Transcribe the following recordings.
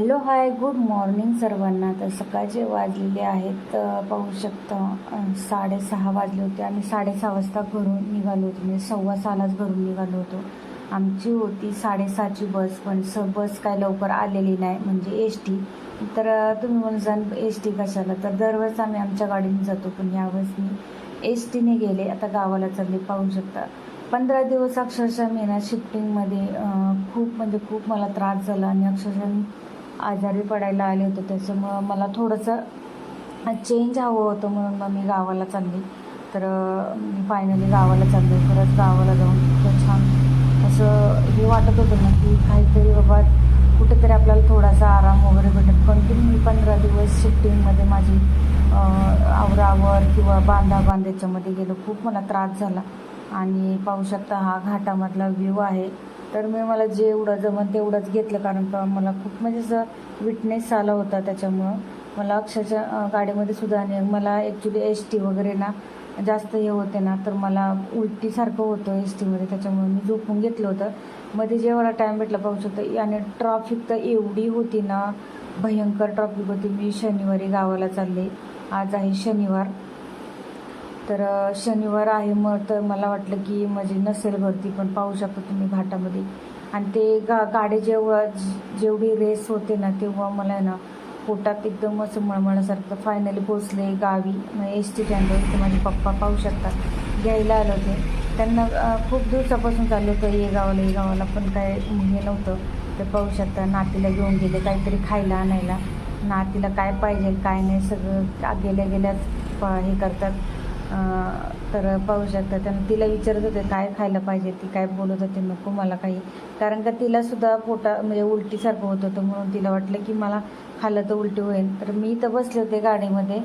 Hello hi good morning सर्वांना. तर सकाळचे वाजलेले आहेत पाहू शकता साडेसहा वाजले होते आम्ही साडेसहा वाजता घरून निघालो होतो. म्हणजे सव्वा सहालाच घरून निघालो होतो. आमची होती साडेसहाची बस पण स बस काय लवकर आलेली नाही म्हणजे एस टी. तर तुम्ही तुम्ही म्हणसान एस टी कशाला? तर दरवेळेस आम्ही आमच्या गाडीने जातो पण यावेळेस मी एस टीने गेले. आता गावाला चालले पाहू शकता. पंधरा दिवस अक्षरशः मी ना शिफ्टिंगमध्ये खूप म्हणजे खूप मला त्रास झाला आणि अक्षरशः आजारी पडायला आले होते त्याच्यामुळं मला थोडंसं चेंज हवं होतं म्हणून मग मी गावाला चालली. तर मी फायनली गावाला चालले. खरंच गावाला जाऊन इतकं छान असं हे वाटत होतं ना की काहीतरी बाबा कुठेतरी आपल्याला थोडासा आराम वगैरे भेटत कंटिन्यू मी पंधरा दिवस शिफ्टिंगमध्ये माझी आवरावर किंवा बांधा बांधायच्यामध्ये गेलो. खूप मला त्रास झाला. आणि पाहू शकता हा घाटामधला व्ह्यू आहे. तर मी मला जेवढं जमत तेवढंच घेतलं कारण का मला खूप म्हणजे असं विटनेस आला होता त्याच्यामुळं. मला अक्षरशः गाडीमध्ये सुद्धा आणि मला ॲक्च्युली एस टी वगैरे ना जास्त हे होते ना तर मला उलटीसारखं होतं एस टीमध्ये त्याच्यामुळे मी झोपून घेतलं होतं. मध्ये जेवढा टाईम भेटला पाहू शकतो आणि ट्रॉफिक तर एवढी होती ना भयंकर ट्रॉफिक होती. मी शनिवारी गावाला चालले. आज आहे शनिवार. तर शनिवार आहे मग तर मला वाटलं की म्हणजे नसेल भरती पण पाहू शकता तुम्ही घाटामध्ये. आणि ते गा गाडी जेव्हा जेवढी रेस होते ना तेव्हा मला आहे ना पोटात एकदम असं मळमळासारखं फायनली पोचले गावी. एस टी स्टँडवर इथे माझे पप्पा पाहू शकतात. घ्यायला आले होते. त्यांना खूप दिवसापासून चाललं होतं ये गावाला ये गावाला. पण काय हे नव्हतं. ते पाहू शकता नातीला घेऊन गेले काहीतरी खायला आणायला. नातीला काय पाहिजे काय नाही सगळं गेल्या गेल्याच प- हे करतात. तर पाहू शकता. त्यांना तिला विचारत होते काय खायला पाहिजे? ती काय बोलत होते नको मला काही. कारण का तिला सुद्धा पोटा म्हणजे उलटीसारखं होत होतं म्हणून तिला वाटलं की मला खाल्लं तर उलटी होईल. तर मी तर बसले होते गाडीमध्ये.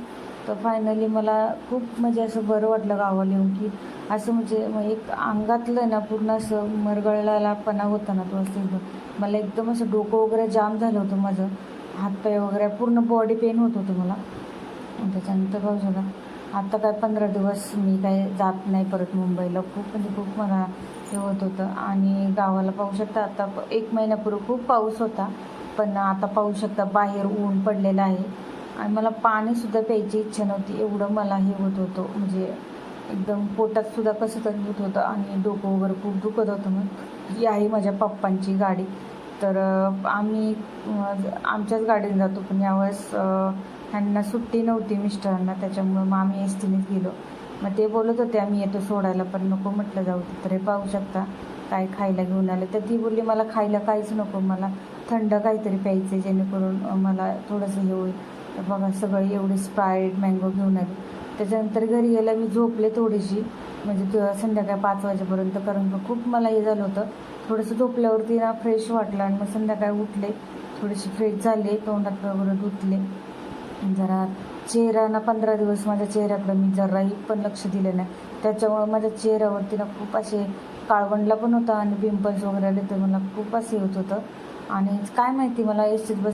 तर फायनली मला खूप म्हणजे असं बरं वाटलं गावाला येऊन की असं म्हणजे मग एक अंगातलं ना पूर्ण असं मरगळलापणा होता ना तो असं मला एकदम असं डोकं वगैरे जाम झालं होतं माझं. हातपाय वगैरे पूर्ण बॉडी पेन होत होतं मला. त्याच्यानंतर पाहू शकता. आता काय पंधरा दिवस मी काय जात नाही परत मुंबईला. खूप म्हणजे खूप मला हे होत होतं. आणि गावाला पाहू शकता आता एक महिन्यापूर्वी खूप पाऊस होता. पण आता पाहू शकता बाहेर ऊन पडलेलं आहे. आणि मला पाणीसुद्धा प्यायची इच्छा नव्हती. एवढं मला हे होत होतं. म्हणजे एकदम पोटात सुद्धा कसं तरी होत. होतं आणि डोकं वगैरे खूप दुखत होतं मग ही आहे माझ्या पप्पांची गाडी. तर आम्ही आमच्याच गाडीने जातो पण यावेळेस ह्यांना त्यांना सुट्टी नव्हती मिस्टरांना त्याच्यामुळं मग आम्ही एस टीनेच गेलो. मग ते बोलत होते आम्ही येतो सोडायला पण नको म्हटलं जाऊ तर हे पाहू शकता काय खायला घेऊन आले. तर ती बोलली मला खायला काहीच नको मला थंड काहीतरी प्यायचं जेणेकरून मला थोडंसं हे होईल. तर बघा सगळी एवढी स्प्राईट मँगो घेऊन आली. त्याच्यानंतर घरी यायला मी झोपले थोडीशी. म्हणजे तु- संध्याकाळी पाच वाजेपर्यंत कारण खूप मला हे झालं होतं. थोडंसं झोपल्यावरती ना फ्रेश वाटलं आणि मग संध्याकाळी उठले. थोडीशी फ्रेश झाले तोंडात वगैरे धुतले. जरा चेहरा ना पंधरा दिवस माझ्या चेहऱ्याकडे मी जराही पण लक्ष दिलं नाही. त्याच्यामुळं माझ्या चेहऱ्यावरती ना खूप असे काळवंडला पण होता आणि पिंपल्स वगैरे आले तर मला खूप असे होत होतं. आणि काय माहिती मला एस बस